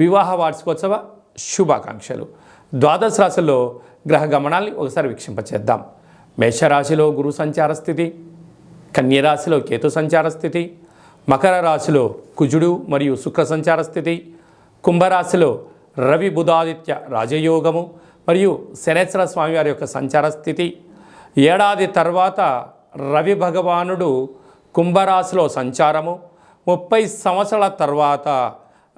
వివాహ వార్షికోత్సవ శుభాకాంక్షలు. ద్వాదశ రాశుల్లో గ్రహ గమనాల్ని ఒకసారి వీక్షింపచేద్దాం. మేషరాశిలో గురు సంచార స్థితి కన్యరాశిలో కేతు సంచార స్థితి మకర రాశిలో కుజుడు మరియు శుక్ర సంచార స్థితి కుంభరాశిలో రవి బుధాదిత్య రాజయోగము మరియు శనేశ్వర స్వామివారి యొక్క సంచార స్థితి. ఏడాది తర్వాత రవి భగవానుడు కుంభరాశిలో సంచారము. ముప్పై సంవత్సరాల తర్వాత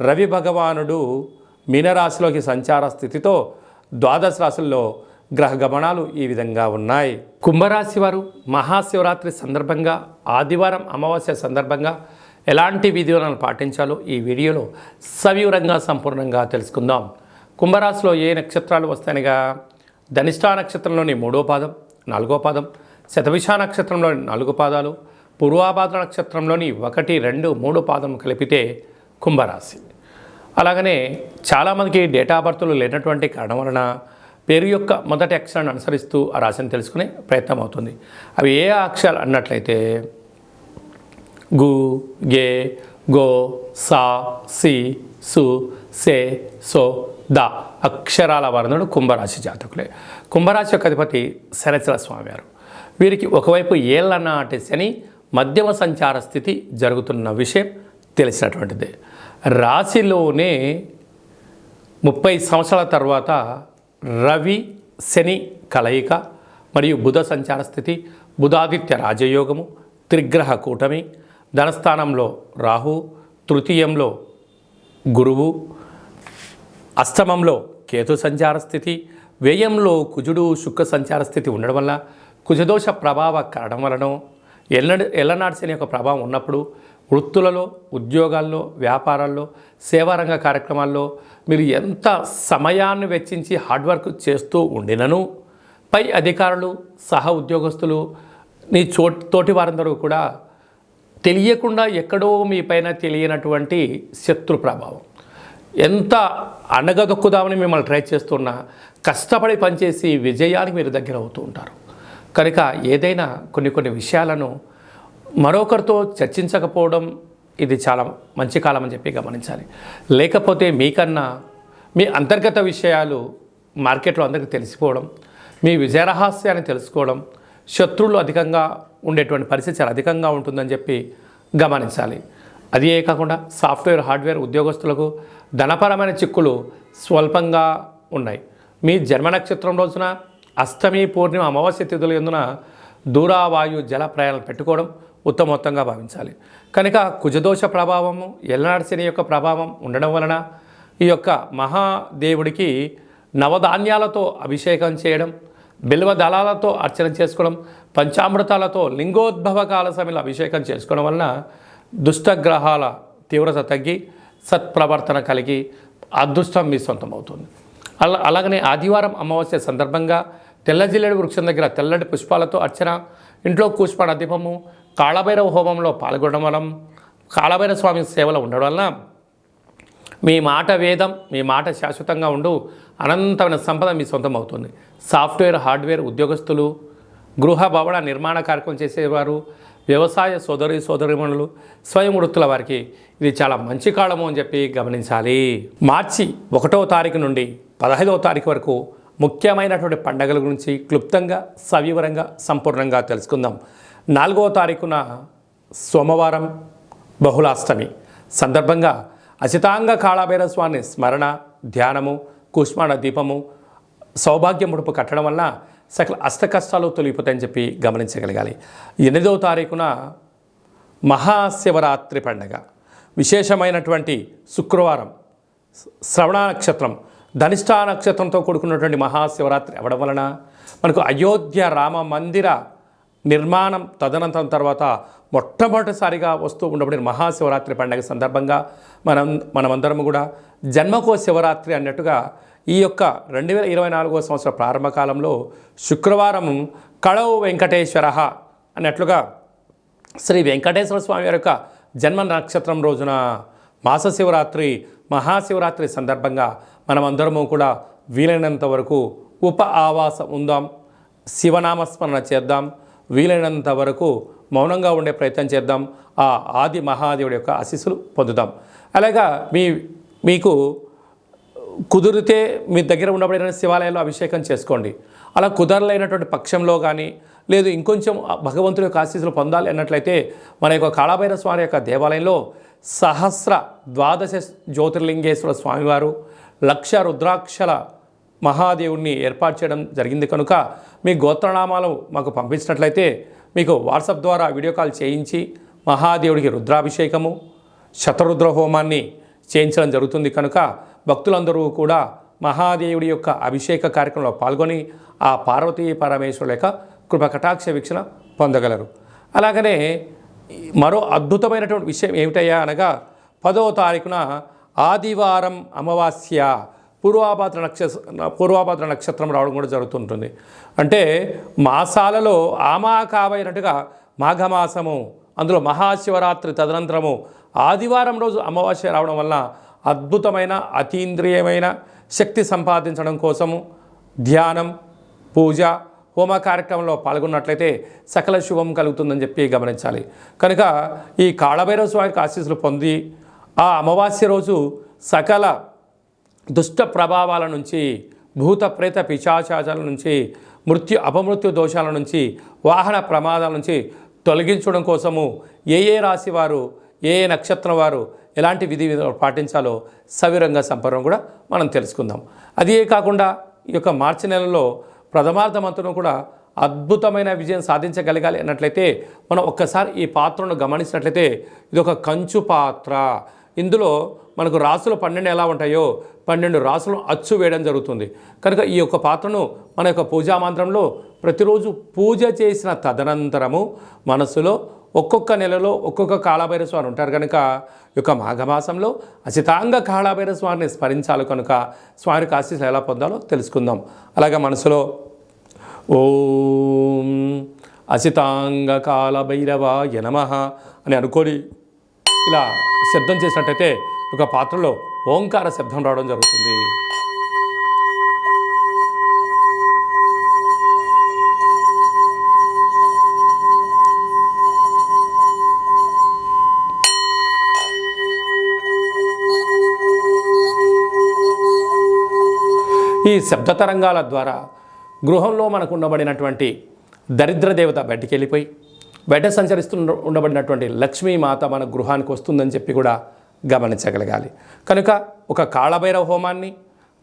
రవి భగవానుడు మీనరాశిలోకి సంచార స్థితితో ద్వాదశ రాశుల్లో గ్రహ గమనాలు ఈ విధంగా ఉన్నాయి. కుంభరాశి వారు మహాశివరాత్రి సందర్భంగా ఆదివారం అమావాస్య సందర్భంగా ఎలాంటి విధానాలు పాటించాలో ఈ వీడియోలో సవివరంగా సంపూర్ణంగా తెలుసుకుందాం. కుంభరాశిలో ఏ నక్షత్రాలు వస్తాయనగా ధనిష్టా నక్షత్రంలోని మూడో పాదం నాలుగో పాదం శతభిష నక్షత్రంలోని నాలుగు పాదాలు పూర్వాభాద్ర నక్షత్రంలోని ఒకటి రెండు మూడు పాదం కలిపితే కుంభరాశి. అలాగనే చాలామందికి డేటా బర్త్లు లేనటువంటి కారణం వలన పేరు యొక్క మొదటి అక్షరాన్ని అనుసరిస్తూ ఆ రాశిని తెలుసుకునే ప్రయత్నం అవుతుంది. అవి ఏ అక్షరాలు అన్నట్లయితే గు గే గో సా సి సు సే సో ద అక్షరాల వర్ణుడు కుంభరాశి జాతకులే. కుంభరాశి యొక్క అధిపతి శరచల స్వామివారు. వీరికి ఒకవైపు ఏళ్ళ నాటి శని మధ్యమ సంచార స్థితి జరుగుతున్న విషయం తెలిసినటువంటిది. రాశిలోనే ముప్పై సంవత్సరాల తర్వాత రవి శని కలయిక మరియు బుధ సంచార స్థితి బుధాదిత్య రాజయోగము త్రిగ్రహ కూటమి ధనస్థానంలో రాహు తృతీయంలో గురువు అష్టమంలో కేతు సంచార స్థితి వ్యయంలో కుజుడు శుక్ర సంచార స్థితి ఉండడం వల్ల కుజదోష ప్రభావ కారణం వలన ఎల్ల ఎల్లనాడు శని యొక్క ప్రభావం ఉన్నప్పుడు వృత్తులలో ఉద్యోగాల్లో వ్యాపారాల్లో సేవారంగ కార్యక్రమాల్లో మీరు ఎంత సమయాన్ని వెచ్చించి హార్డ్ వర్క్ చేస్తూ ఉండినను పై అధికారులు సహ ఉద్యోగస్తులు నీ చో తోటి వారందరూ కూడా తెలియకుండా ఎక్కడో మీ పైన తెలియనటువంటి శత్రు ప్రభావం. ఎంత అణగదొక్కుదామని మిమ్మల్ని ట్రై చేస్తున్నా కష్టపడి పనిచేసి విజయానికి మీరు దగ్గర అవుతూ ఉంటారు. కనుక ఏదైనా కొన్ని కొన్ని విషయాలను మరొకరితో చర్చించకపోవడం ఇది చాలా మంచి కాలం అని చెప్పి గమనించాలి. లేకపోతే మీకన్నా మీ అంతర్గత విషయాలు మార్కెట్లో అందరికీ తెలిసిపోవడం మీ విజయరహస్యాన్ని తెలుసుకోవడం శత్రువులు అధికంగా ఉండేటువంటి పరిస్థితి చాలా అధికంగా ఉంటుందని చెప్పి గమనించాలి. అదే కాకుండా సాఫ్ట్వేర్ హార్డ్వేర్ ఉద్యోగస్తులకు ధనపరమైన చిక్కులు స్వల్పంగా ఉన్నాయి. మీ జన్మ నక్షత్రం రోజున అష్టమి పూర్ణిమ అమావాస్య తిథుల ఎందున దూరావాయు జల ప్రయాణాలు పెట్టుకోవడం ఉత్తమోత్తంగా భావించాలి. కనుక కుజదోష ప్రభావము ఎల్లనాడు యొక్క ప్రభావం ఉండడం వలన ఈ యొక్క మహాదేవుడికి నవధాన్యాలతో అభిషేకం చేయడం బిల్వ దళాలతో అర్చన చేసుకోవడం పంచామృతాలతో లింగోద్భవ కాల సమయంలో అభిషేకం చేసుకోవడం వలన దుష్టగ్రహాల తీవ్రత తగ్గి సత్ప్రవర్తన కలిగి అదృష్టం మీ సొంతం అవుతుంది అలా అలాగనే ఆదివారం అమావాస్య సందర్భంగా తెల్లజిల్లెడు వృక్షం దగ్గర తెల్లటి పుష్పాలతో అర్చన ఇంట్లో కూష్పాణ దీపము కాళభైరవ హోమంలో పాల్గొనడం వలన కాళభైరవ స్వామి సేవలో ఉండడం వలన మీ మాట వేదం మీ మాట శాశ్వతంగా ఉండు అనంతమైన సంపద మీ సొంతం అవుతుంది సాఫ్ట్వేర్ హార్డ్వేర్ ఉద్యోగస్తులు గృహ భవన నిర్మాణ కార్యక్రమం చేసేవారు వ్యవసాయ సోదరి సోదరిమణులు స్వయం వృత్తుల వారికి ఇది చాలా మంచి కాలము అని చెప్పి గమనించాలి. మార్చి ఒకటో తారీఖు నుండి పదహైదవ తారీఖు వరకు ముఖ్యమైనటువంటి పండగల గురించి క్లుప్తంగా సవివరంగా సంపూర్ణంగా తెలుసుకుందాం. నాలుగవ తారీఖున సోమవారం బహుళాష్టమి. సందర్భంగా అచితాంగ కాళాభైర స్వామి స్మరణ ధ్యానము కుష్మాణ దీపము సౌభాగ్య ముడుపు కట్టడం వలన సకల అష్ట కష్టాలు చెప్పి గమనించగలగాలి. ఎనిమిదవ తారీఖున మహాశివరాత్రి పండగ. విశేషమైనటువంటి శుక్రవారం శ్రవణ నక్షత్రం. ధనిష్టా నక్షత్రంతో కూడుకున్నటువంటి మహాశివరాత్రి అవ్వడం వలన మనకు అయోధ్య రామ మందిర నిర్మాణం తదనంతరం తర్వాత మొట్టమొదటిసారిగా వస్తూ ఉండబడిన మహాశివరాత్రి పండగ సందర్భంగా మనం మనమందరం కూడా జన్మకో శివరాత్రి అన్నట్టుగా ఈ యొక్క రెండు వేల ఇరవై నాలుగో సంవత్సర ప్రారంభ కాలంలో శుక్రవారం కళవు వెంకటేశ్వర అన్నట్లుగా శ్రీ వెంకటేశ్వర స్వామి యొక్క జన్మ నక్షత్రం రోజున మాస శివరాత్రి మహాశివరాత్రి సందర్భంగా మనమందరము కూడా వీలైనంత వరకు ఉప ఆవాసం ఉందాం శివనామస్మరణ చేద్దాం వీలైనంత వరకు మౌనంగా ఉండే ప్రయత్నం చేద్దాం ఆ ఆది మహాదేవుడి యొక్క ఆశీస్సులు పొందుదాం. అలాగా మీ మీకు కుదిరితే మీ దగ్గర ఉండబడిన శివాలయంలో అభిషేకం చేసుకోండి. అలా కుదరలేనటువంటి పక్షంలో కానీ లేదు ఇంకొంచెం భగవంతుడి యొక్క ఆశీస్సులు పొందాలి అన్నట్లయితే మన యొక్క కాళభైర స్వామి యొక్క దేవాలయంలో సహస్ర ద్వాదశ జ్యోతిర్లింగేశ్వర స్వామివారు లక్ష రుద్రాక్షల మహాదేవుణ్ణి ఏర్పాటు చేయడం జరిగింది కనుక మీ గోత్రనామాలు మాకు పంపించినట్లయితే మీకు వాట్సాప్ ద్వారా వీడియో కాల్ చేయించి మహాదేవుడికి రుద్రాభిషేకము శతరుద్ర హోమాన్ని చేయించడం జరుగుతుంది కనుక భక్తులందరూ కూడా మహాదేవుడి యొక్క అభిషేక కార్యక్రమంలో పాల్గొని ఆ పార్వతీ పరమేశ్వరుల యొక్క కృపకటాక్ష వీక్షణ పొందగలరు. అలాగనే మరో అద్భుతమైనటువంటి విషయం ఏమిటయ్యా అనగా పదవ తారీఖున ఆదివారం అమావాస్య పూర్వాభాద్ర నక్ష పూర్వాభాద్ర నక్షత్రం రావడం కూడా జరుగుతుంటుంది. అంటే మాసాలలో ఆమాకావైనట్టుగా మాఘమాసము అందులో మహాశివరాత్రి తదనంతరము ఆదివారం రోజు అమావాస్య రావడం వల్ల అద్భుతమైన అతీంద్రియమైన శక్తి సంపాదించడం కోసము ధ్యానం పూజ హోమ కార్యక్రమంలో పాల్గొన్నట్లయితే సకల శుభం కలుగుతుందని చెప్పి గమనించాలి. కనుక ఈ కాళభైరవ స్వామికి ఆశీస్సులు పొంది ఆ అమావాస్య రోజు సకల దుష్ట ప్రభావాల నుంచి భూత ప్రేత పిశాచాచాల నుంచి మృత్యు అపమృత్యు దోషాల నుంచి వాహన ప్రమాదాల నుంచి తొలగించడం కోసము ఏ ఏ రాశి వారు ఏ ఏ నక్షత్రం వారు ఎలాంటి విధి విధాలు పాటించాలో సవిరంగా సంపర్కం కూడా మనం తెలుసుకుందాం. అదే కాకుండా ఈ యొక్క మార్చి నెలలో ప్రథమార్థమంతును కూడా అద్భుతమైన విజయం సాధించగలగాలి అన్నట్లయితే మనం ఒక్కసారి ఈ పాత్రను గమనించినట్లయితే ఇది ఒక కంచు పాత్ర. ఇందులో మనకు రాసులు పన్నెండు ఎలా ఉంటాయో పన్నెండు రాసులు అచ్చు వేయడం జరుగుతుంది. కనుక ఈ యొక్క పాత్రను మన యొక్క పూజా మంత్రంలో ప్రతిరోజు పూజ చేసిన తదనంతరము మనసులో ఒక్కొక్క నెలలో ఒక్కొక్క కాళభైర స్వామి ఉంటారు కనుక యొక్క మాఘమాసంలో అచితాంగ కాళభైర స్వామిని స్మరించాలి కనుక స్వామి ఆశీస్సులు ఎలా పొందాలో తెలుసుకుందాం. అలాగే మనసులో ఓం అసితాంగ కాలభైరవాయ నమ అని అనుకొని ఇలా శబ్దం చేసినట్టయితే ఒక పాత్రలో ఓంకార శబ్దం రావడం జరుగుతుంది. ఈ శబ్ద తరంగాల ద్వారా గృహంలో మనకు ఉండబడినటువంటి దరిద్ర దేవత బయటికి వెళ్ళిపోయి బయట సంచరిస్తున్న ఉండబడినటువంటి లక్ష్మీమాత మన గృహానికి వస్తుందని చెప్పి కూడా గమనించగలగాలి. కనుక ఒక కాళభైరవ హోమాన్ని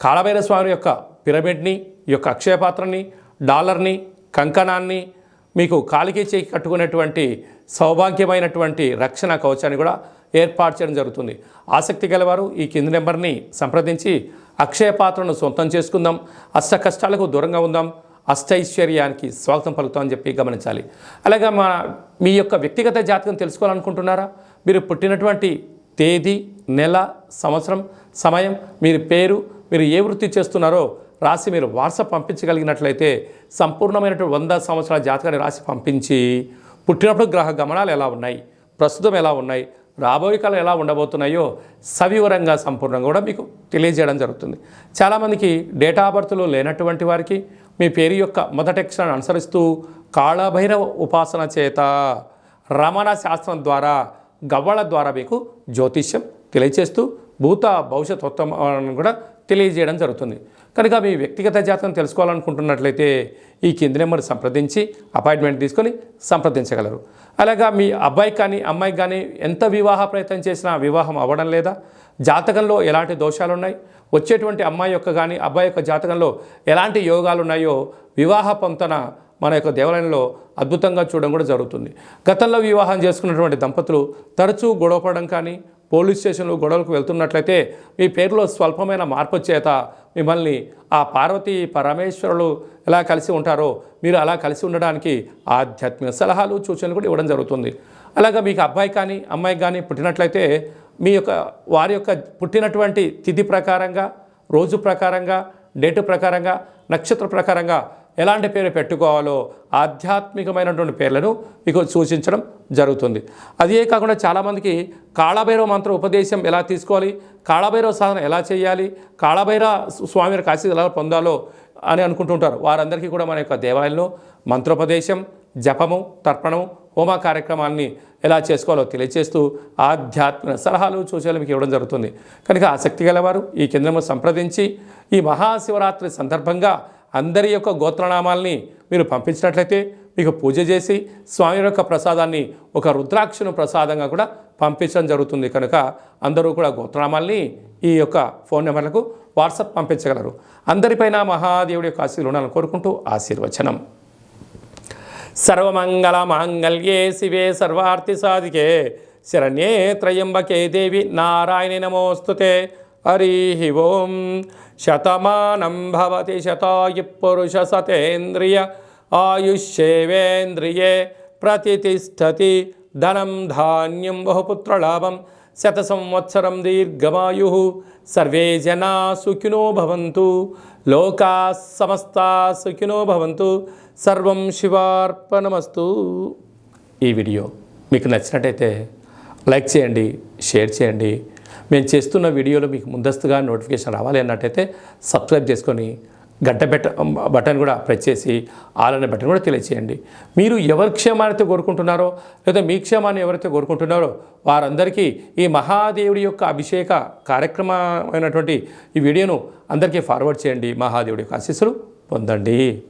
కాళభైరవ స్వామి యొక్క పిరమిడ్ని ఈ యొక్క అక్షయపాత్రని డాలర్ని కంకణాన్ని మీకు కాలికి చేయి కట్టుకునేటువంటి సౌభాగ్యమైనటువంటి రక్షణ కవచాన్ని కూడా ఏర్పాటు చేయడం జరుగుతుంది. ఆసక్తి గలవారు ఈ కింది నెంబర్ని సంప్రదించి అక్షయ పాత్రను సొంతం చేసుకుందాం. అష్ట కష్టాలకు దూరంగా ఉందాం. అష్టైశ్వర్యానికి స్వాగతం పలుకుతామని చెప్పి గమనించాలి. అలాగే మా మీ యొక్క వ్యక్తిగత జాతకం తెలుసుకోవాలనుకుంటున్నారా? మీరు పుట్టినటువంటి తేదీ నెల సంవత్సరం సమయం మీరు పేరు మీరు ఏ వృత్తి చేస్తున్నారో రాసి మీరు వాట్సాప్ పంపించగలిగినట్లయితే సంపూర్ణమైనటువంటి వంద సంవత్సరాల జాతకాన్ని రాసి పంపించి పుట్టినప్పుడు గ్రహ గమనాలు ఎలా ఉన్నాయి? ప్రస్తుతం ఎలా ఉన్నాయి? రాబోయే కాలం ఎలా ఉండబోతున్నాయో సవివరంగా సంపూర్ణంగా కూడా మీకు తెలియజేయడం జరుగుతుంది. చాలామందికి డేటా ఆఫ్ బర్త్లు లేనటువంటి వారికి మీ పేరు యొక్క మొదటి అక్షరాన్ని అనుసరిస్తూ కాళభైరవ ఉపాసన చేత రమణ శాస్త్రం ద్వారా గవ్వల ద్వారా మీకు జ్యోతిష్యం తెలియచేస్తూ భూత భవిష్యత్ ఉత్తమాలను కూడా తెలియజేయడం జరుగుతుంది. కనుక మీ వ్యక్తిగత జాతకం తెలుసుకోవాలనుకుంటున్నట్లయితే ఈ కింది నెంబర్ సంప్రదించి అపాయింట్మెంట్ తీసుకొని సంప్రదించగలరు. అలాగా మీ అబ్బాయి కానీ అమ్మాయికి కానీ ఎంత వివాహ ప్రయత్నం చేసినా వివాహం అవ్వడం లేదా జాతకంలో ఎలాంటి దోషాలు ఉన్నాయి వచ్చేటువంటి అమ్మాయి యొక్క కానీ అబ్బాయి యొక్క జాతకంలో ఎలాంటి యోగాలు ఉన్నాయో వివాహ పొంతన మన యొక్క దేవాలయంలో అద్భుతంగా చూడడం కూడా జరుగుతుంది. గతంలో వివాహం చేసుకున్నటువంటి దంపతులు తరచూ గొడవపడడం కానీ పోలీస్ స్టేషన్లు గొడవలకు వెళ్తున్నట్లయితే మీ పేరులో స్వల్పమైన మార్పు చేత మిమ్మల్ని ఆ పార్వతి పరమేశ్వరులు ఎలా కలిసి ఉంటారో మీరు అలా కలిసి ఉండడానికి ఆధ్యాత్మిక సలహాలు సూచనలు కూడా ఇవ్వడం జరుగుతుంది. అలాగా మీకు అబ్బాయి కానీ అమ్మాయి కానీ పుట్టినట్లయితే మీ యొక్క వారి యొక్క పుట్టినటువంటి తిథి ప్రకారంగా రోజు ప్రకారంగా డేటు ప్రకారంగా నక్షత్ర ప్రకారంగా ఎలాంటి పేరు పెట్టుకోవాలో ఆధ్యాత్మికమైనటువంటి పేర్లను మీకు సూచించడం జరుగుతుంది. అదే కాకుండా చాలామందికి కాళభైరవ మంత్ర ఉపదేశం ఎలా తీసుకోవాలి కాళభైరవ సాధన ఎలా చేయాలి కాళభైరవ స్వామి యొక్క ఎలా పొందాలో అని అనుకుంటుంటారు. వారందరికీ కూడా మన యొక్క దేవాలయంలో మంత్రోపదేశం జపము తర్పణము హోమ కార్యక్రమాన్ని ఎలా చేసుకోవాలో తెలియజేస్తూ ఆధ్యాత్మిక సలహాలు సూచనలు మీకు ఇవ్వడం జరుగుతుంది. కనుక ఆసక్తి గలవారు ఈ కేంద్రము సంప్రదించి ఈ మహాశివరాత్రి సందర్భంగా అందరి యొక్క గోత్రనామాల్ని మీరు పంపించినట్లయితే మీకు పూజ చేసి స్వామి యొక్క ప్రసాదాన్ని ఒక రుద్రాక్షను ప్రసాదంగా కూడా పంపించడం జరుగుతుంది. కనుక అందరూ కూడా గోత్రనామాల్ని ఈ యొక్క ఫోన్ నెంబర్లకు వాట్సాప్ పంపించగలరు. అందరిపైన మహాదేవుడి యొక్క ఆశీర్వాదాలను ఉండాలని కోరుకుంటూ ఆశీర్వచనం. సర్వమంగళ మాంగళ్యే శివే సర్వార్థి సాధికే. శరణ్యే త్రయంబకే దేవి నారాయణి నమోస్తుతే. హరి ఓం. శతమానం భవతి శతాయు పురుష సతేంద్రియ ఆయుష్యేవేంద్రియే ప్రతిష్టతి ధనం ధాన్యం బహుపుత్రలాభం శత సంవత్సరం దీర్ఘమాయు. సర్వే జనా సుఖినో భవంతు. లోకా సమస్తా సుఖినో భవంతు. సర్వం శివార్పణమస్తు. ఈ వీడియో మీకు నచ్చినట్టయితే లైక్ చేయండి షేర్ చేయండి. మేము చేస్తున్న వీడియోలు మీకు ముందస్తుగా నోటిఫికేషన్ రావాలి అన్నట్టయితే సబ్స్క్రైబ్ చేసుకొని గడ్డ బెట బటన్ కూడా ప్రెస్ చేసి ఆలన బటన్ కూడా తెలియచేయండి. మీరు ఎవరి క్షేమాన్ని కోరుకుంటున్నారో లేదా మీ క్షేమాన్ని ఎవరైతే కోరుకుంటున్నారో వారందరికీ ఈ మహాదేవుడి యొక్క అభిషేక కార్యక్రమమైనటువంటి ఈ వీడియోను అందరికీ ఫార్వర్డ్ చేయండి. మహాదేవుడి యొక్క ఆశీస్సులు పొందండి.